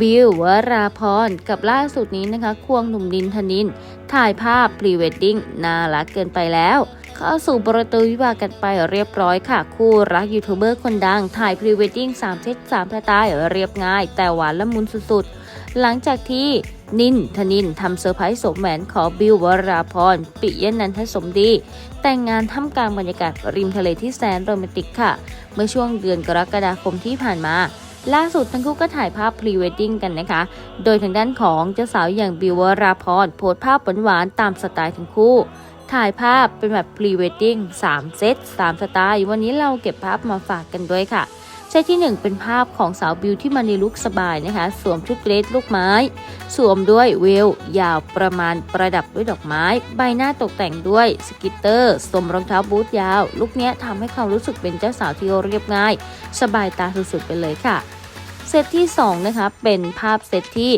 บิววราพรกับล่าสุดนี้นะคะ ควงหนุ่มนินทนิน ถ่ายภาพพรีเวดดิ้งน่ารักเกินไปแล้วเข้าสู่ประตูวิวาห์กันไปเรียบร้อยค่ะ คู่รักยูทูบเบอร์คนดัง ถ่ายพรีเวดดิ้ง3เซต3สไตล์เรียบง่าย แต่หวานละมุนสุดๆ หลังจากที่นินทนินทำเซอร์ไพรส์สมแหวนขอบิววราพรปิยนันทสมดี แต่งงานท่ามกลางบรรยากาศริมทะเลที่แสนโรแมนติกค่ะ เมื่อช่วงเดือนกรกฎาคมที่ผ่านมา ล่าสุดทั้งคู่ก็ถ่ายภาพพรีเวดดิ้งกันนะคะ โดยทางด้านของเจ้าสาวอย่างบิววราพรโพสภาพหวานๆตามสไตล์ทั้งคู่ ถ่ายภาพเป็นแบบพรีเวดดิ้ง3เซต3สไตล์ วันนี้เราเก็บภาพมาฝากกันด้วยค่ะ เซตที่หนึ่งเป็นภาพของสาวบิวที่มาในลุคสบายนะคะ สวมชุดเกรดลูกไม้ สวมด้วยเวล ยาวประมาณประดับด้วยดอกไม้ ใบหน้าตกแต่งด้วยสกิตเตอร์สวมรองเท้าบูทยาว ลุคนี้ทำให้เขารู้สึกเป็นเจ้าสาวที่เรียบง่าย สบายตาสุดๆไปเลยค่ะเซตที่ 2 นะคะ เป็นภาพเซตที่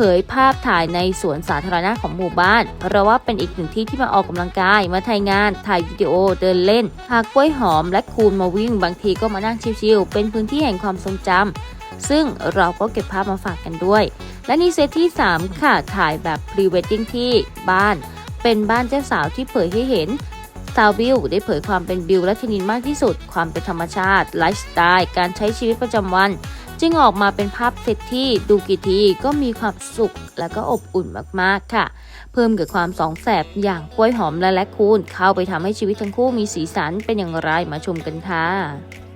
เผยภาพถ่ายในสวนสาธารณะของหมู่บ้านเพราะว่าเป็นอีกหนึ่งที่ที่มาออกกำลังกาย มาถ่ายงาน ถ่ายวิดีโอ เดินเล่น หากกล้วยหอมและคูนมาวิ่ง บางทีก็มานั่งชิลๆ เป็นพื้นที่แห่งความทรงจำซึ่งเราก็เก็บภาพมาฝากกันด้วย และนี่เซตที่ 3 ค่ะ ถ่ายแบบพรีเวดดิ้งที่บ้าน เป็นบ้านเจ้าสาวที่เผยให้เห็นสาวบิวได้เผยความเป็นบิวและชนินมากที่สุด ความเป็นธรรมชาติ ไลฟ์สไตล์ การใช้ชีวิตประจำวัน จึงออกมาเป็นภาพเซตที่ดูกี่ทีก็มีความสุขและก็อบอุ่นมากๆค่ะ เพิ่มเกิดความสองแสบอย่างกล้วยหอมและและคูนเข้าไปทำให้ชีวิตทั้งคู่มีสีสันเป็นอย่างไรมาชมกันค่ะ